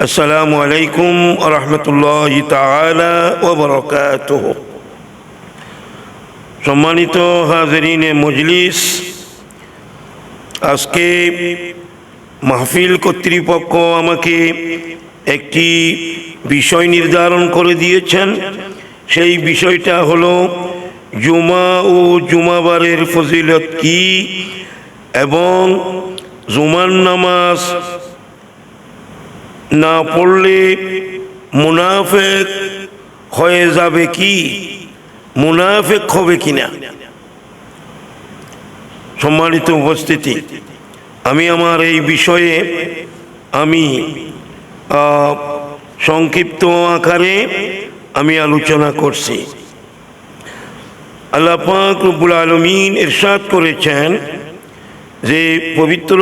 السلام عليكم ورحمة الله تعالى وبركاته সম্মানিত হাজরিনে মজলিস আজকে মাহফিল কর্তৃপক্ষ আমাকে একটি বিষয় নির্ধারণ করে দিয়েছেন সেই বিষয়টা হলো জুমা ও জুমাবারের ফজিলত কি এবং জুমার নামাজ না পড়লে মুনাফেক হয়ে যাবে কি? মুনাফেক হবে কিনা? সম্মানিত উপস্থিতি, আমি আমার এই বিষয়ে আমি সংক্ষিপ্ত আকারে আমি আলোচনা করছি। আল্লাহ পাক রব্বুল আলমিন এরশাদ করেছেন যে পবিত্র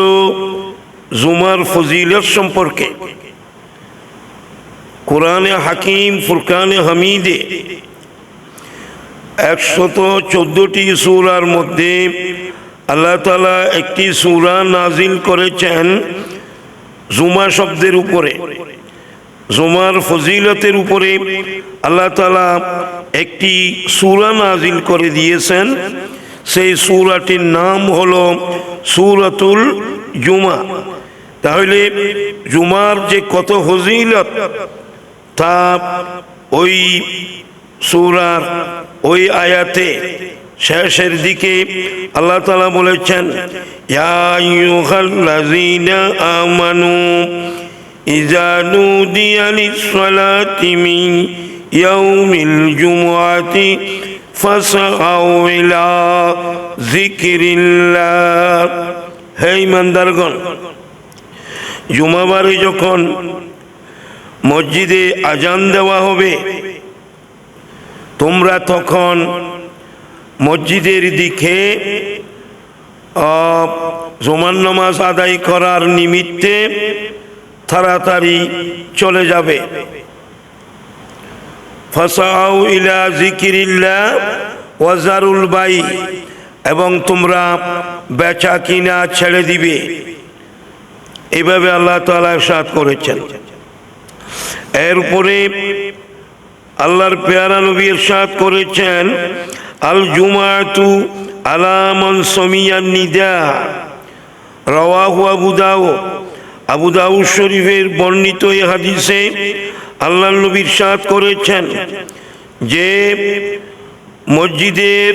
জুমার ফজিলত সম্পর্কে। কোরআনে হাকিম, ফুরকানে হামিদে। একশত চোদ্দটি সুরার মধ্যে আল্লাহ তালা একটি সুরা নাজিল করেছেন জুমা শব্দের উপরে। জুমার ফজিলতের উপরে আল্লাহ তালা একটি সুরা নাজিল করে দিয়েছেন। সেই সুরাটির নাম হল সুরাতুল জুমা। তাহলে জুমার যে কত ফজিলত তা ওই সুরার ওই আয়াতে শেষের দিকে আল্লাহ তালা বলেছেন, "ইয়া আইয়ুহাল্লাযীনা আমানু নুদিয়া লিস-সালাতি মিন ইয়াউমিল জুমআতি ফাসআউ ইলা যিকরিল্লাহ। হে ইমানদারগণ জুমাবারে যখন মসজিদে আজান দেওয়া হবে। তোমরা তখন মসজিদের দিকে জমান নামাজ আদায় করার নিমিত্তে তাড়াতাড়ি চলে যাবে। ফাসাউ ইলা জিকিরিল্লা ওয়াজারুল বাই, এবং তোমরা বেচা কিনা ছেড়ে দিবে। এভাবে আল্লাহ তালা সাদ করেছেন। এরপরে আল্লাহর পেয়ারা নবী ইরশাদ করেছেন, আল জুমাতু আলামন সমিয়ান নিদা। রওয়াহু আবু দাউদ। শরীফের বর্ণিত এই হাদিসে আল্লাহ নবী ইরশাদ করেছেন যে মসজিদের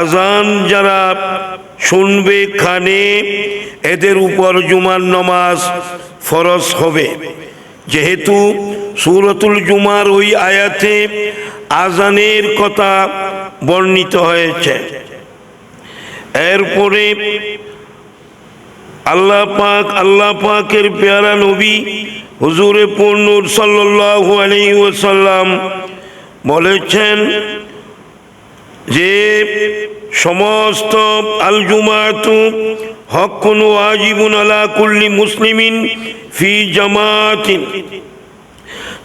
আজান যারা শুনবে, খানে এদের উপর জুমার নমাজ ফরজ হবে। যেহেতু সুরতুল জুমার ওই আয়াতে আজানের কথা বর্ণিত হয়েছে। এরপরে আল্লাহ পাক, আল্লাহ পাকের পেয়ারা নবী হুজুরে পূর্ণুর সাল্লাল্লাহু আলাইহি বলেছেন যে সমস্ত আল জুমাতু হকুন ওয়াজিবুন আলা কুল্লি মুসলিমিন ফি জামাতিন।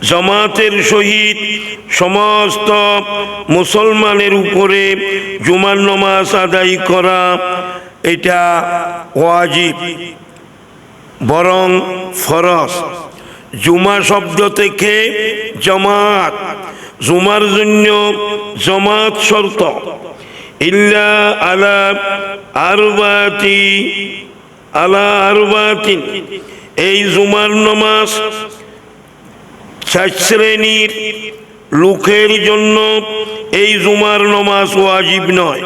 জামাতের সহিত সমস্ত মুসলমানের উপরে জুমার নমাজ আদায় করা এটা ওয়াজিব, বরং ফরজ। জুমা শব্দ থেকে জামাত, জুমার জন্য জামাত শর্ত। আলা আরবাতি, আলা এই জুমার নমাজ শ্রেণির লোকের জন্য এই জুমার নমাজ ওয়াজিব নয়।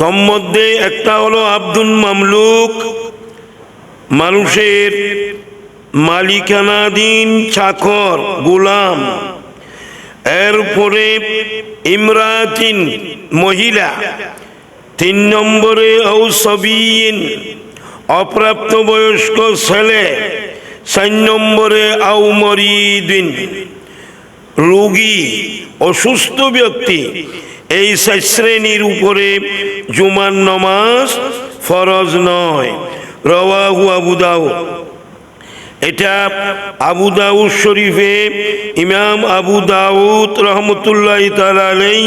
তন্মধ্যে একটা হলো আব্দুল মামলুক, মানুষের মালিকানাধীন চাকর, গোলাম। এরপরে ইমরাতিন মহিলা। তিন নম্বরে ঔসবিন অপ্রাপ্তবয়স্ক ছেলে। চার নম্বরে আউমরিদিন, রোগী, অসুস্থ ব্যক্তি। এই শ্রেণির উপরে জুমার নমাজ ফরজ নয়। রওয়াহু আবু এটা আবু দাউদ শরীফে ইমাম আবু দাউদ রহমতুল্লাহ তালাই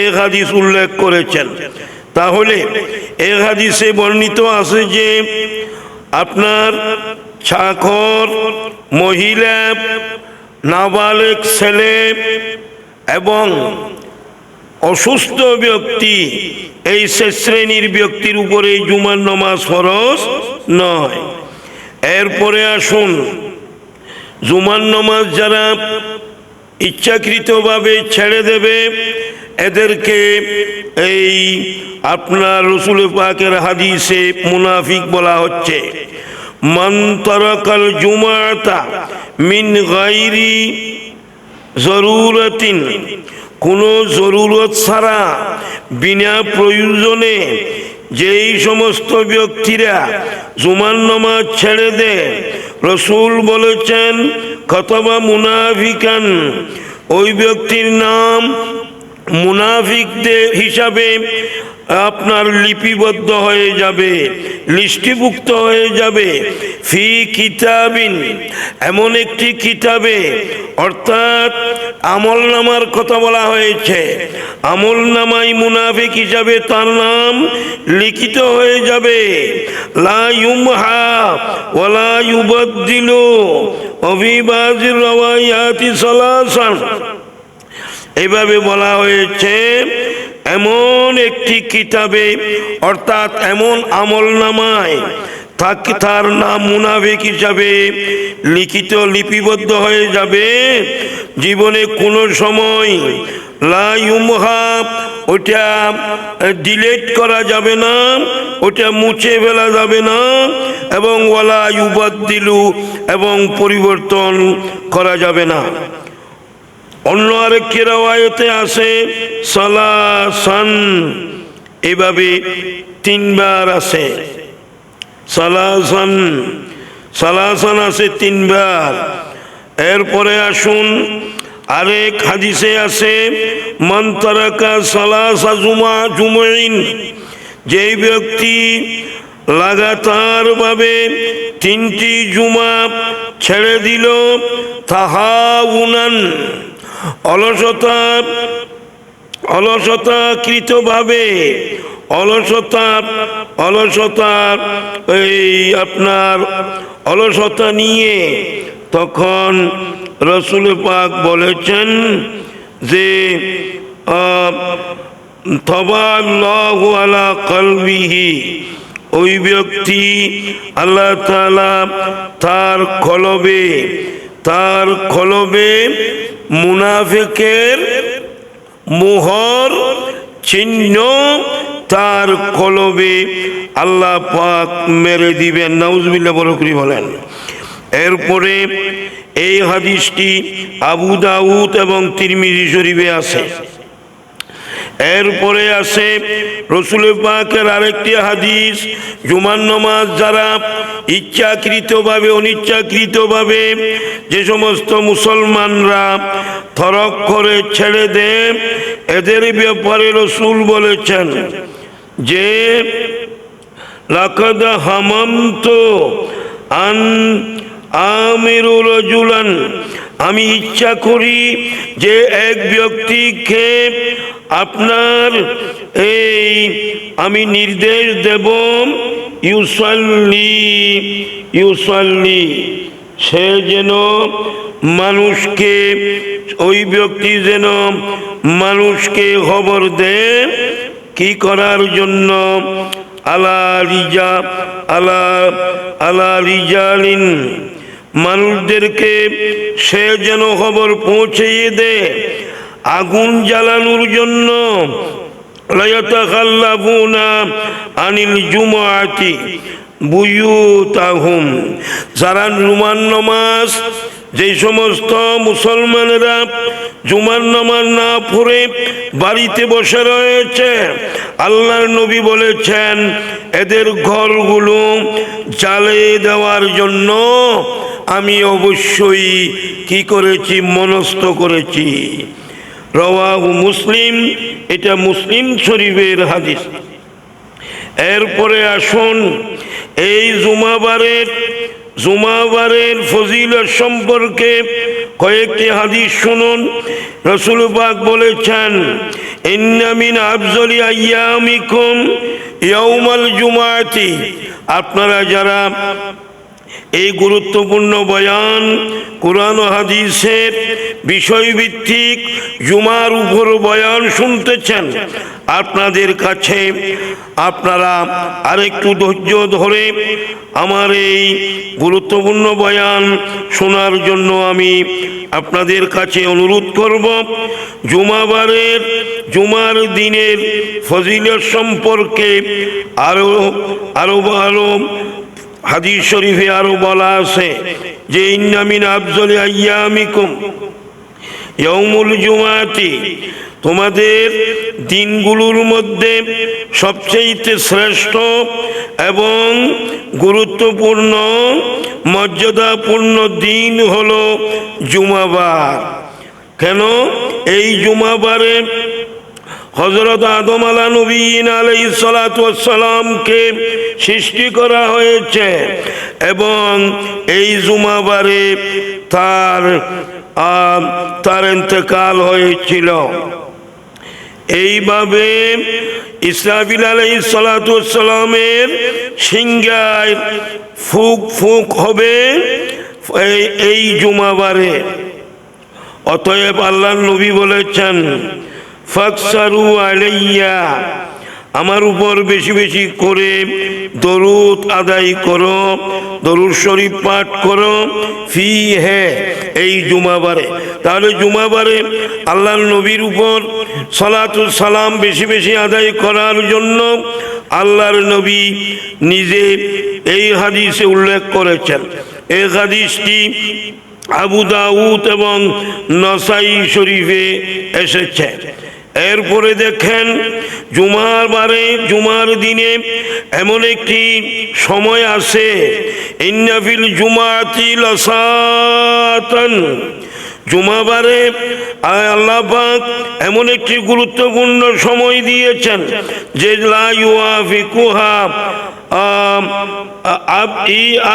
এ হাদিস উল্লেখ করেছেন। তাহলে এ হাদিসে বর্ণিত আছে যে আপনার ছাখর মহিলা, নাবালেক ছেলে এবং অসুস্থ ব্যক্তি এই শ্রেণির ব্যক্তির উপরে জুমার নমাজ ফরজ নয়। এরপরে আসুন, জুমার নমাজ যারা ইচ্ছাকৃতভাবে ছেড়ে দেবে, এদেরকে এই আপনার রসুল পাকের হাদিসে মুনাফিক বলা হচ্ছে। মন্তরকাল জুমাতা মিন গাইরি জরুরতিন, কোনো জরুরত ছাড়া, বিনা প্রয়োজনে যেই সমস্ত ব্যক্তিরা জুমান নমাজ ছেড়ে দে রসুল বলেছেন কথবা মুনাফিকান। ওই ব্যক্তির নাম মুনাফিকদের হিসাবে আপনার লিপিবদ্ধ হয়ে যাবে, লিষ্টিভুক্ত হয়ে যাবে। ফি কিতাবিন, এমন একটি কিতাবে, অর্থাৎ আমল নামার কথা বলা হয়েছে। আমল নামাই মুনাফিক হিসাবে তার নাম লিখিত হয়ে যাবে। সালাসান। এভাবে বলা হয়েছে এমন একটি কিতাবে, অর্থাৎ এমন আমল নামায় তাকে তার নাম মুনাফিক হিসাবে লিখিত লিপিবদ্ধ হয়ে যাবে। জীবনে কোনো সময় ওটা ডিলেট করা যাবে না ওটা মুছে ফেলা যাবে না, এবং ওয়ালা ইউবাদ্দিলু, এবং পরিবর্তন করা যাবে না। অন্য আরেকটি রাওয়ায়তে আছে সালাসান। এভাবে তিনবার আছে সালাসান সালাসান আছে তিনবার। এরপরে আসুন, আরেক হাদিসে আছে মন্তরাকা সালাসা জুমা জুমাইন যেই ব্যক্তি লাগাতার ভাবে তিনটি জুমা ছেড়ে দিল তাহা উনান অলসতা অলসতাকৃতভাবে অলসতা অলসতা, এই আপনার অলসতা নিয়ে তখন রসুল পাক বলেছেন যে আলা কলবিহি, ওই ব্যক্তি আল্লাহ তালা তার কলবে তার কলবে মুনাফিকের মোহর, চিহ্ন তার কলবে আল্লাহ পাক মেরে দিবেন। নাউজবিল্লা বরকরি বলেন। এরপরে এই হাদিসটি আবু দাউদ এবং তিরমিজি শরীফে আছে। এরপরে আসে রসুল পাকের আরেকটি হাদিস জুমান নমাজ যারা ইচ্ছাকৃতভাবে, অনিচ্ছাকৃতভাবে যে সমস্ত মুসলমানরা থরক করে ছেড়ে দেয়, এদের ব্যাপারে রসুল বলেছেন যে, লাকদ হামান্ত আন আমিরুল রজুলান, আমি ইচ্ছা করি যে এক ব্যক্তিকে আপনার এই আমি নির্দেশ দেব, ইউসাল্লি ইউসাল্লি। সে যেন মানুষকে, ওই ব্যক্তি যেন মানুষকে খবর দেয় কি করার জন্য। আলা রিজা, আলা আলা রিজালিন। মানুষদেরকে সে যেন খবর পৌঁছিয়ে দেয় আগুন জ্বালানোর জন্য আনিল জুমাতি বুয়ুতাহুম। যারা রুমান নমাজ যে সমস্ত মুসলমানেরা জুমার নামাজ না পড়ে বাড়িতে বসে রয়েছে, আল্লাহর নবী বলেছেন, এদের ঘরগুলো জ্বালিয়ে দেওয়ার জন্য আমি অবশ্যই কি করেছি? মনস্থ করেছি। রওয়াহু মুসলিম, এটা মুসলিম শরীফের হাদিস। এরপরে আসুন, এই জুমাবারের জুমাবারের ফজিলত সম্পর্কে কয়েকটি হাদিস শুনুন। রসুল বলেছেন ইন্নামিন আফজলি আয়ামিকুম ইয়াউমাল জুমাতি। আপনারা যারা এই গুরুত্বপূর্ণ বয়ান, কোরআন হাদিসের বিষয়ভিত্তিক জুমার উপর বয়ান শুনতেছেন। আপনাদের কাছে আপনারা আরেকটু ধৈর্য ধরে আমার এই গুরুত্বপূর্ণ বয়ান শোনার জন্য আমি আপনাদের কাছে অনুরোধ করব, জুমাবারের, জুমার দিনের ফজিলত সম্পর্কে আরও আরও আরও হাদিস শরীফে আরও বলা আছে যে ইন্নামিন আফজল আয়ামিকুম ইয়ৌমুল জুমাতি। তোমাদের দিনগুলোর মধ্যে সবচেয়ে শ্রেষ্ঠ এবং গুরুত্বপূর্ণ, মর্যাদাপূর্ণ দিন হলো জুমাবার। কেন? এই জুমাবারে হজরত আদম আলা নবীন আলাই সালাতামকে সৃষ্টি করা হয়েছে এবং এই জুমাবারে তার তার ইন্তেকাল হয়েছিল। এইভাবে ইসরাফিল আলাই সালাতামের সিংহায় ফুক ফুক হবে এই জুমাবারে। অতএব আল্লাহ নবী বলেছেন ফাকসারু আলাইয়া, আমার উপর বেশি বেশি করে দরুদ আদায় করো, দরুদ শরীফ পাঠ করো, ফি হে, এই জুমাবারে। তাহলে জুমাবারে আল্লাহ নবীর উপর সালাতুল সালাম বেশি বেশি আদায় করার জন্য আল্লাহর নবী নিজে এই হাদিসে উল্লেখ করেছেন। এই হাদিসটি আবু দাউদ এবং নসাই শরীফে এসেছে। এরপরে দেখেন জুমার বারে, জুমার দিনে এমন একটি সময় আসে ইন্নাফিল জুমাতি লসাতন। জুমাবারে আল্লাহ পাক এমন একটি গুরুত্বপূর্ণ সময় দিয়েছেন, যে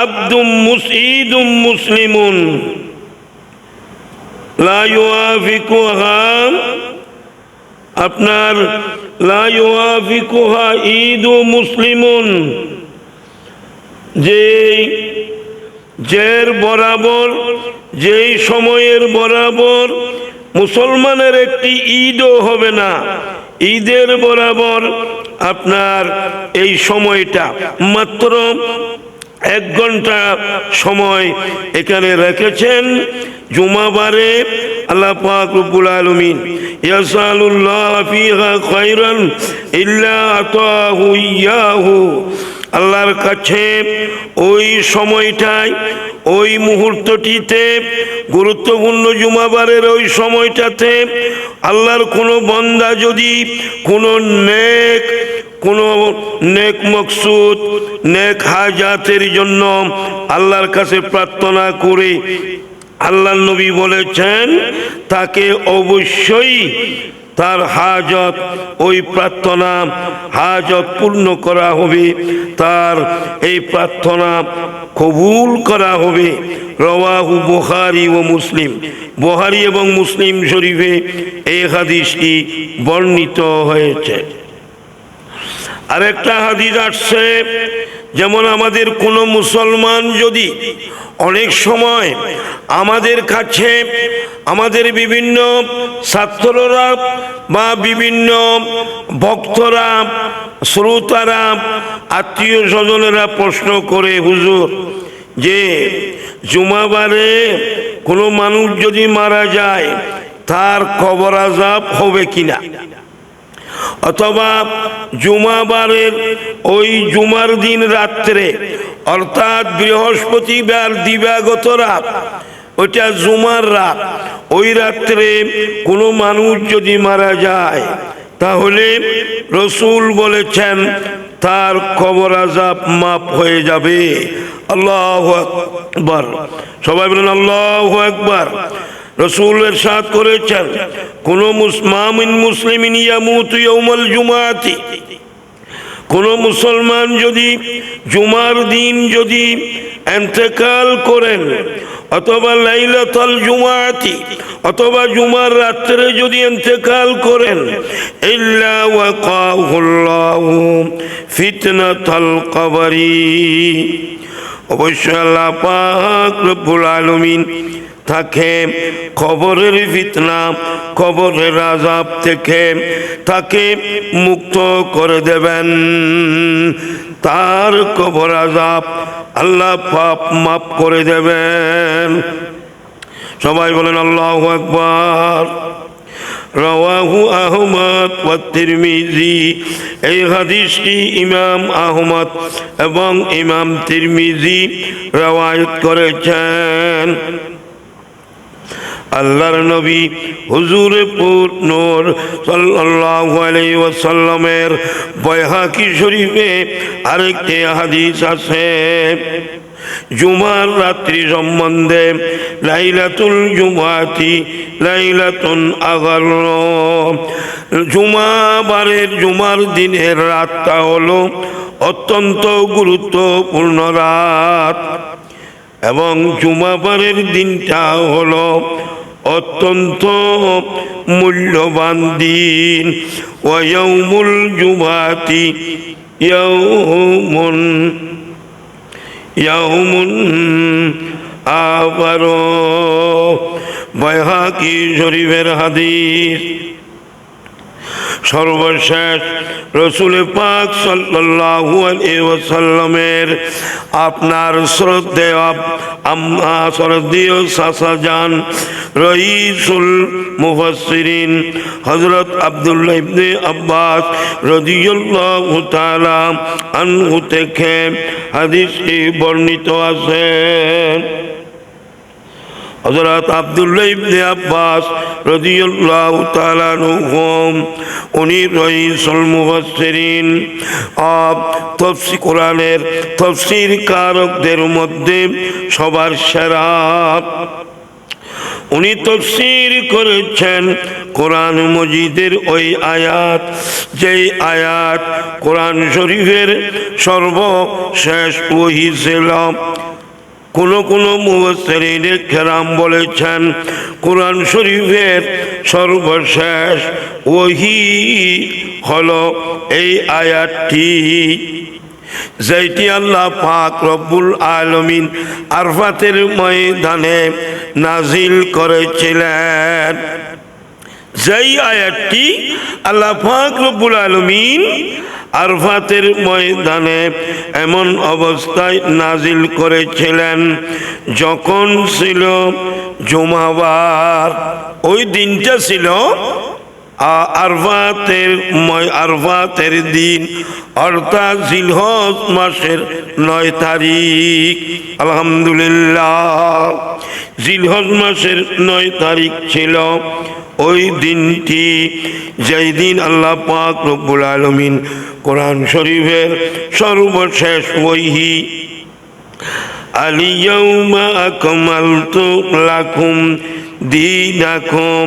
আব্দুম মুসঈদুম মুসলিমুন। লা ইউআফিকুহা আপনার ঈদু মুসলিমুন যে জের বরাবর, যেই সময়ের বরাবর মুসলমানের একটি ঈদও হবে না। ঈদের বরাবর আপনার এই সময়টা মাত্র এক ঘণ্টা সময় এখানে রেখেছেন। জুমাবারে আল্লাহ পাক রব্বুল আলামিন ইয়াসালুল্লাহ ফিহা খায়রান ইল্লা আতাহু ইয়াহু আল্লাহর কাছে ওই সময়টায়, ওই মুহূর্তটিতে, গুরুত্বপূর্ণ জুমাবারের ওই সময়টাতে আল্লাহর কোনো বন্দা যদি কোনো নেক কোনো নেক মকসুদ, নেক হাজাতের জন্য আল্লাহর কাছে প্রার্থনা করে আল্লাহ নবী বলেছেন, তাকে অবশ্যই তার হাজত, ওই প্রার্থনা হাজত পূর্ণ করা হবে, তার এই প্রার্থনা কবুল করা হবে। রওয়াহু বুখারি ও মুসলিম। বুহারি এবং মুসলিম শরীফে এই হাদিসটি বর্ণিত হয়েছে। আরেকটা হাদিস আসছে যেমন আমাদের কোনো মুসলমান যদি অনেক সময় আমাদের কাছে আমাদের বিভিন্ন ছাত্ররা বা বিভিন্ন ভক্তরা, শ্রোতারা, আত্মীয় স্বজনেরা প্রশ্ন করে, হুজুর, যে জুমাবারে কোনো মানুষ যদি মারা যায়, তার কবর আজাব হবে কিনা? অথবা জুমাবারের ওই জুমার দিন রাত্রে, অর্থাৎ বৃহস্পতিবার দিবাগত রাত, ওইটা জুমার রাত, ওই রাত্রে কোনো মানুষ যদি মারা যায়, তাহলে রসুল বলেছেন, তার কবর আজাব মাপ হয়ে যাবে। আল্লাহ আকবার। সবাই বলেন, আল্লাহ একবার রসুলের সাথ করেছেন, কোন মুসমামিন মুসলিমিন ইয়ামুতু ইয়াউমাল জুমাতি। কোন মুসলমান যদি জুমার দিন যদি এন্তেকাল করেন, অথবা লাইলাতল জুমাতি, অথবা জুমার রাত্রে যদি এন্তেকাল করেন, ইল্লা ওয়াকাহুল্লাহু ফিতনাতাল কবরি। অবশ্যই আল্লাহ পাক রব্বুল আলমিন তাকে খবরের ফিতনা, খবরের আজাব থেকে তাকে মুক্ত করে দেবেন। তার কবর আজাব আল্লাহ পাপ মাফ করে দেবেন। সবাই বলেন, আল্লাহ রওয়াহু আহমদ তিরমিজি। এই হাদিসটি ইমাম আহমদ এবং ইমাম তিরমিজি রওয়ায়ত করেছেন। আল্লাহর নবী হুজুর নূর সাল্লাল্লাহু আলাইহি ওয়াসাল্লামের বয়হাকি শরীফে আরেকটি হাদিস আছে। জুমার রাত্রি সম্বন্ধে লাইলাতুল জুমাতি লাইলাতুন আগার। জুমাবারের জুমার দিনের রাতটা হলো অত্যন্ত গুরুত্বপূর্ণ রাত। এবং জুমাবারের দিনটা হলো অত্যন্ত মূল্যবান দিন। ওয়ৌমুল জুমাতি ইয়ৌমুন ইয়ৌমুন আবার। বয়হাকি শরীফের হাদিস। সর্বশেষ রসুল পাক ওয়াসাল্লামের আপনার শ্রদ্ধেয় আম্মা শ্রদ্ধেয় চাচা যান রইসুল মুফাসসিরিন হজরত আব্দুল্লাহ ইবনে আব্বাস রাদিয়াল্লাহু তাআলা আনহু থেকে হাদিসটি বর্ণিত আছে। হযরত আব্দুল্লাহ আব্বাস রাদিয়াল্লাহু তাআলা আনহুম, উনি রইসুল মুফাসসিরিন। আব তাফসীর কোরআনের তাফসীর কারকদের মধ্যে সবার সেরা। উনি তফসির করেছেন কোরআন মজিদের ওই আয়াত, যেই আয়াত কোরআন শরীফের সর্বশেষ ওহি ছিল। কোন কোন মুবসরিন খেরাম বলেছেন, কোরআন শরীফের সর্বশেষ ওহি হল এই আয়াতটি। যেটি আল্লাহ পাক রব্বুল আলমিন আরফাতের ময়দানে নাজিল করেছিলেন। যেই আয়াতটি আল্লাহ পাক রব্বুল আলমিন আরফাতের ময়দানে এমন অবস্থায় নাজিল করেছিলেন, যখন ছিল জুমাবার। ওই দিনটা ছিল আরফাতের ময়, আরফাতের দিন, অর্থাৎ জিলহজ মাসের নয় তারিখ। আলহামদুলিল্লাহ, জিলহজ মাসের নয় তারিখ ছিল। ওই দিনটি যেই দিন আল্লাহ পাক রব্বুল আলমিন কোরআন শরীফের সর্বশেষ ওইহি اليوم أكملت لكم دينكم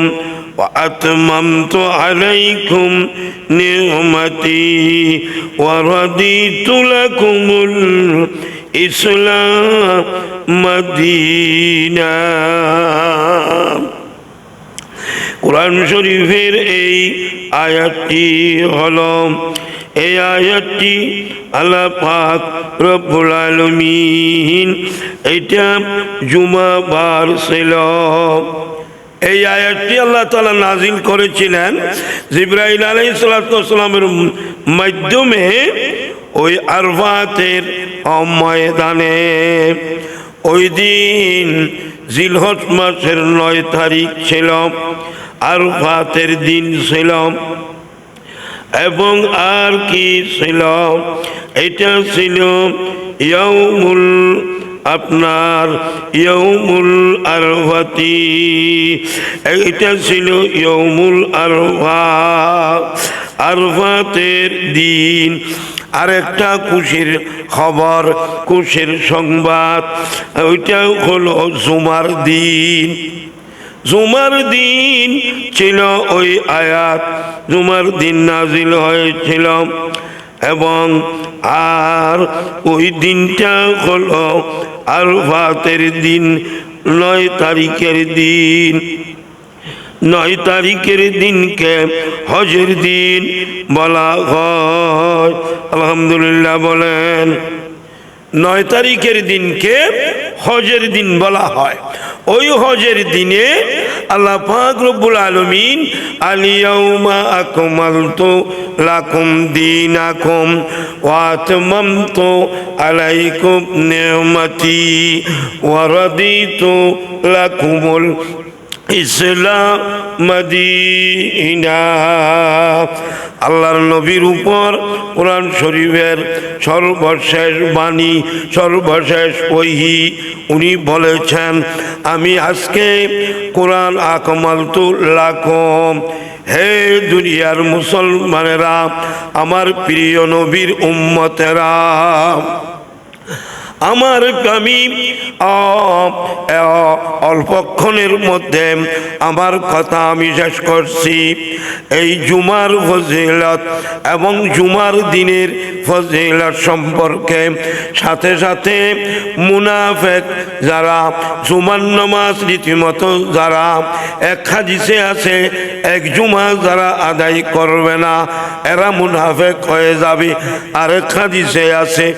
وأتممت عليكم نعمتي ورضيت لكم الإسلام دينا কোরআন শরীফের এই আয়াতটি হল, এই আয়াতটি আল্লাহ পাক রব্বুল এইটা জুমাবার ছিল। এই আয়াতটি আল্লাহ তালা নাজিল করেছিলেন জিব্রাইল আলাই সালাতামের মাধ্যমে ওই আরফাতের ময়দানে। ওই দিন জিলহজ মাসের নয় তারিখ ছিল। আরফাতের দিন ছিল। এবং আর কি ছিল? এটা ছিল ইয়ৌমুল আপনার ইয়ৌমুল আরফাতি। এটা ছিল ইয়ৌমুল আরফা, আরফাতের দিন। আরেকটা খুশির খবর, খুশির সংবাদ, ওইটা হলো জুমার দিন। জুমার দিন ছিল ওই আয়াত। জুমার দিন নাজিল হয়েছিল এবং আর ওই দিনটা হলো আরফাতের দিন, নয় তারিখের দিন। নয় তারিখের দিনকে হজের দিন বলা হয়। আলহামদুলিল্লাহ বলেন, নয় তারিখের দিনকে হজের দিন বলা হয়। ওই হজের দিনে আল্লাহ পাক আলমিন আলিয়াউমা আকমালতু লাকুম দীনাকুম ওয়াতমাম তো আলাইকুম নেমতি ওয়ারদি তো লাকুমুল ইসলাম মদিনা আল্লাহর নবীর উপর কোরআন শরীফের সর্বশেষ বাণী, সর্বশেষ ওহি, উনি বলেছেন, আমি আজকে কোরআন আকমাল লাকম হে দুনিয়ার মুসলমানেরা, আমার প্রিয় নবীর উম্মতেরা। আমার আ- অল্পক্ষণের মধ্যে আমার কথা আমি শেষ করছি। এই জুমার ফজিলত এবং জুমার দিনের ফজিলত সম্পর্কে সাথে সাথে মুনাফেক যারা জুমার নমাজ, রীতিমতো যারা এক হাদিসে আছে, এক জুমা যারা আদায় করবে না, এরা মুনাফেক হয়ে যাবে। আরেক হাদিসে আছে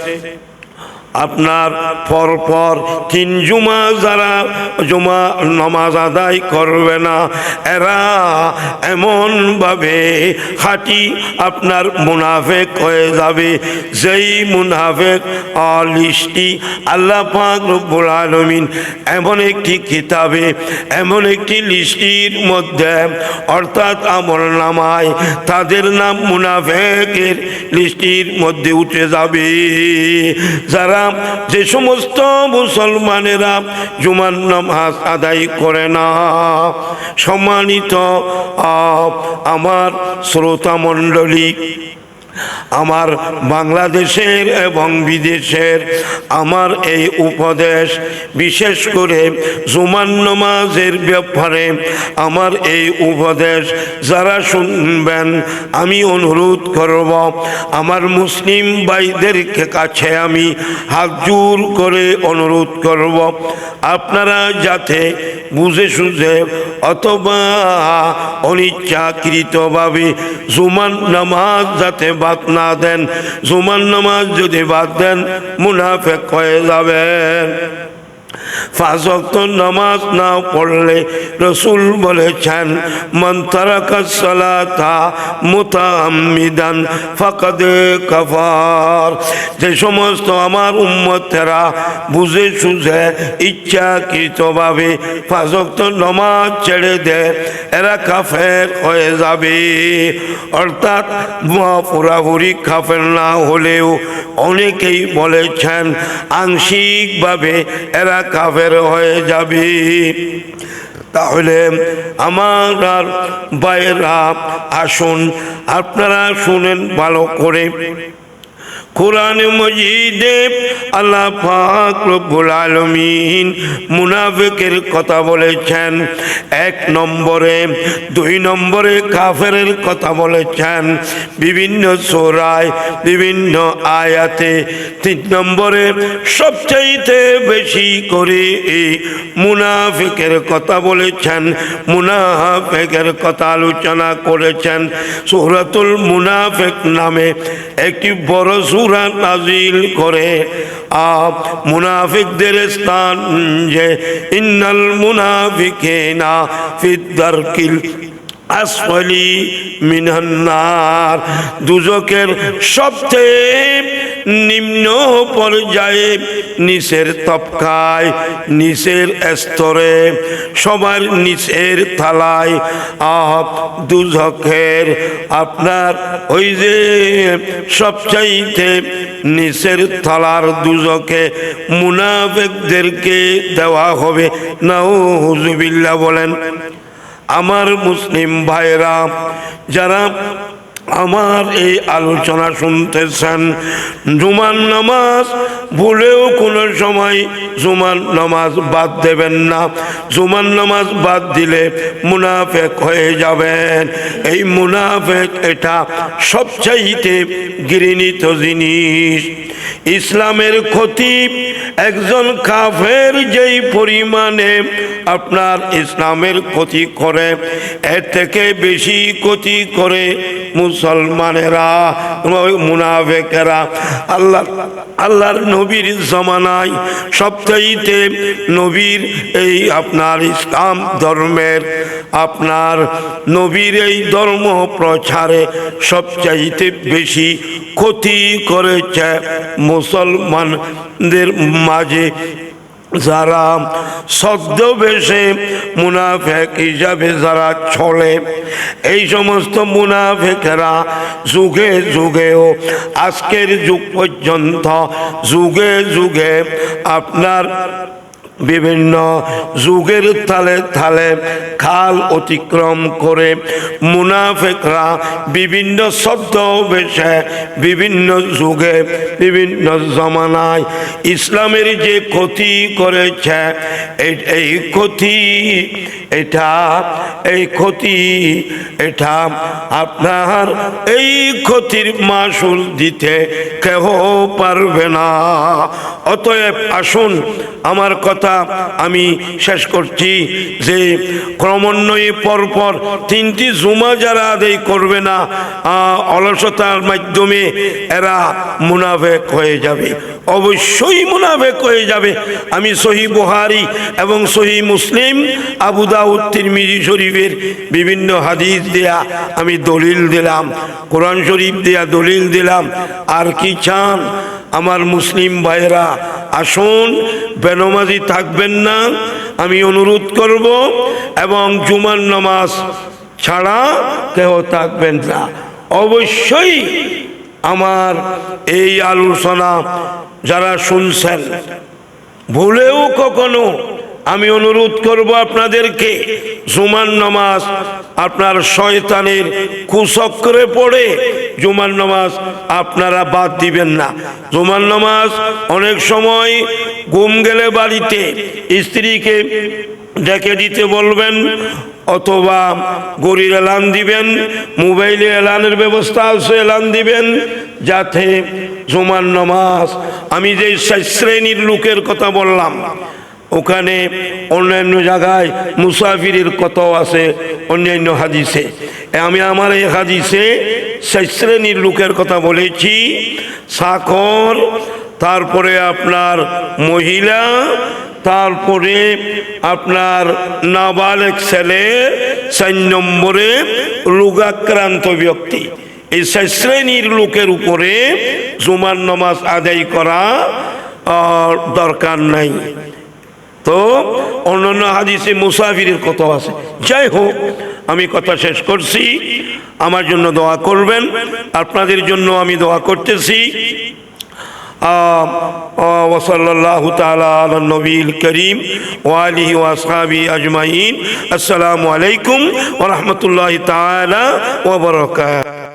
আপনার পরপর তিন জুমা যারা জুমা নামাজ আদায় করবে না, এরা এমনভাবে খাটি আপনার মুনাফেক হয়ে যাবে। যেই মুনাফেক লিস্টি আল্লাহ পাক রব্বুল আলমিন এমন একটি কিতাবে, এমন একটি লিস্টির মধ্যে, অর্থাৎ আমল নামায় তাদের নাম মুনাফেকের লিস্টির মধ্যে উঠে যাবে। যারা যে সমস্ত মুসলমানেরা জুমার নামাজ আদায় করে না সম্মানিত আমার শ্রোতা মণ্ডলী আমার বাংলাদেশের এবং বিদেশের আমার এই উপদেশ, বিশেষ করে জুমান নমাজের ব্যাপারে আমার এই উপদেশ যারা শুনবেন, আমি অনুরোধ করব, আমার মুসলিম ভাইদের কাছে আমি হাত জোর করে অনুরোধ করব, আপনারা যাতে বুঝে সুঝে অথবা অনিচ্ছাকৃতভাবে জুমান নামাজ যাতে বাদ না দেন। জুমান নামাজ যদি বাদ দেন মুনাফেক হয়ে যাবেন ফাঁসক্ত নামাজ না পড়লে রসুল বলেছেন যে সমস্ত আমার উম্মতেরা বুঝে সুঝে ইচ্ছাকৃতভাবে ফাঁসক্ত নামাজ ছেড়ে দেয় এরা কাফের হয়ে যাবে। অর্থাৎ পুরাপুরি কাফের না হলেও অনেকেই বলেছেন, আংশিকভাবে এরা কাফের হয়ে যাবি। তাহলে আমার আর বাইরা আসুন আপনারা শুনেন ভালো করে। কোরআন মজিদে আল্লাহ পাক রব্বুল আলমিন মুনাফিকের কথা বলেছেন। এক নম্বরে, দুই নম্বরে কাফেরের কথা বলেছেন। বিভিন্ন সোরায়, বিভিন্ন আয়াতে তিন নম্বরে সবচাইতে বেশি করে এই মুনাফিকের কথা বলেছেন, মুনাফিকের কথা আলোচনা করেছেন। সুরাতুল মুনাফিক নামে একটি বড় সুরা নাজিল করে। আপ মুনাফিকদের স্থান যে ইন্নাল মুনাফিকে না ফিদ্দারকিল আসফলি মিনান্নার দুজকের সবচেয়ে নিম্ন পর্যায়ে নিচের তপকায়, নিচের স্তরে, সবার নিচের থালায়। আপ দুজকের আপনার ওই যে সবচাইতে নিচের থালার দুজকে মুনাফেকদেরকে দেওয়া হবে। নাও হুজুবিল্লা বলেন আমার মুসলিম ভাইরা যারা আমার এই আলোচনা শুনতেছেন জুমান নামাজ ভুলেও কোনো সময় জুমান নামাজ বাদ দেবেন না। জুমান নামাজ বাদ দিলে মুনাফেক হয়ে যাবেন। এই মুনাফেক এটা সবচাইতে গৃহীত জিনিস। ইসলামের ক্ষতি একজন কাফের যেই পরিমাণে আপনার ইসলামের ক্ষতি করে, এর থেকে বেশি ক্ষতি করে মুসলমানেরা মুনাফেকেরা। আল্লাহ, আল্লাহর নবীর জমানায় সবচাইতে নবীর এই আপনার ইসলাম ধর্মের, আপনার নবীর এই ধর্ম প্রচারে সবচাইতে বেশি ক্ষতি করেছে মুসলমানদের মাঝে যারা ছদ্মবেশে মুনাফেক হিসাবে যারা চলে, এই সমস্ত মুনাফেকেরা যুগে যুগেও আজকের যুগ পর্যন্ত, যুগে যুগে আপনার বিভিন্ন যুগের তালে তালে খাল অতিক্রম করে মুনাফেকরা বিভিন্ন শব্দ বেশে বিভিন্ন যুগে, বিভিন্ন জমানায় ইসলামের যে ক্ষতি করেছে এই ক্ষতি, এটা, এই ক্ষতি, এটা আপনার এই ক্ষতির মাসুল দিতে কেহ পারবে না। অতএব আসুন, আমার কথা আমি শেষ করছি যে ক্রমান্বয়ে পরপর তিনটি জুমা যারা আদায় করবে না অলসতার মাধ্যমে এরা মুনাফেক হয়ে যাবে। অবশ্যই মুনাফেক হয়ে যাবে। আমি সহি বুহারি এবং সহি মুসলিম, আবু দাউদ তিরমিজি শরীফের বিভিন্ন হাদিস দেয়া আমি দলিল দিলাম, কোরআন শরীফ দেয়া দলিল দিলাম। আর কি চান? আমার মুসলিম ভাইরা আসুন, বেনমাজি থাকবেন না। আমি অনুরোধ করব, এবং জুমার নামাজ ছাড়া কেহ থাকবেন না। অবশ্যই আমার এই আলোচনা যারা শুনছেন, ভুলেও কখনো আমি অনুরোধ করব আপনাদেরকে, জুমার নামাজ আপনার শয়তানের কুচক্রে পড়ে জুমার নামাজ আপনারা বাদ দিবেন না। জুমার নামাজ অনেক সময় ঘুম গেলে বাড়িতে স্ত্রীকে ডেকে দিতে বলবেন, অথবা গরির এলান দিবেন মোবাইলে এলানের ব্যবস্থা আছে এলান দিবেন, যাতে জুমার নামাজ, আমি যে শ্রেণির লোকের কথা বললাম ওখানে অন্যান্য জায়গায় মুসাফিরের কথাও আছে, অন্যান্য হাদিসে। আমি আমার এই হাদিসে সেই শ্রেণির লোকের কথা বলেছি, সাকর, তারপরে আপনার মহিলা, তারপরে আপনার নাবালেক ছেলে, চার নম্বরে রোগাক্রান্ত ব্যক্তি। এই চার শ্রেণির লোকের উপরে জুমার নামাজ আদায় করা দরকার নাই। তো অন্যান্য হাদিসে মুসাফিরের কথা আছে যাই হোক আমি কথা শেষ করছি আমার জন্য দোয়া করবেন আপনাদের জন্য আমি দোয়া করতেছি وصلى الله تعالى على النبي الكريم وآله وأصحابه أجمعين السلام عليكم ورحمة الله تعالى وبركاته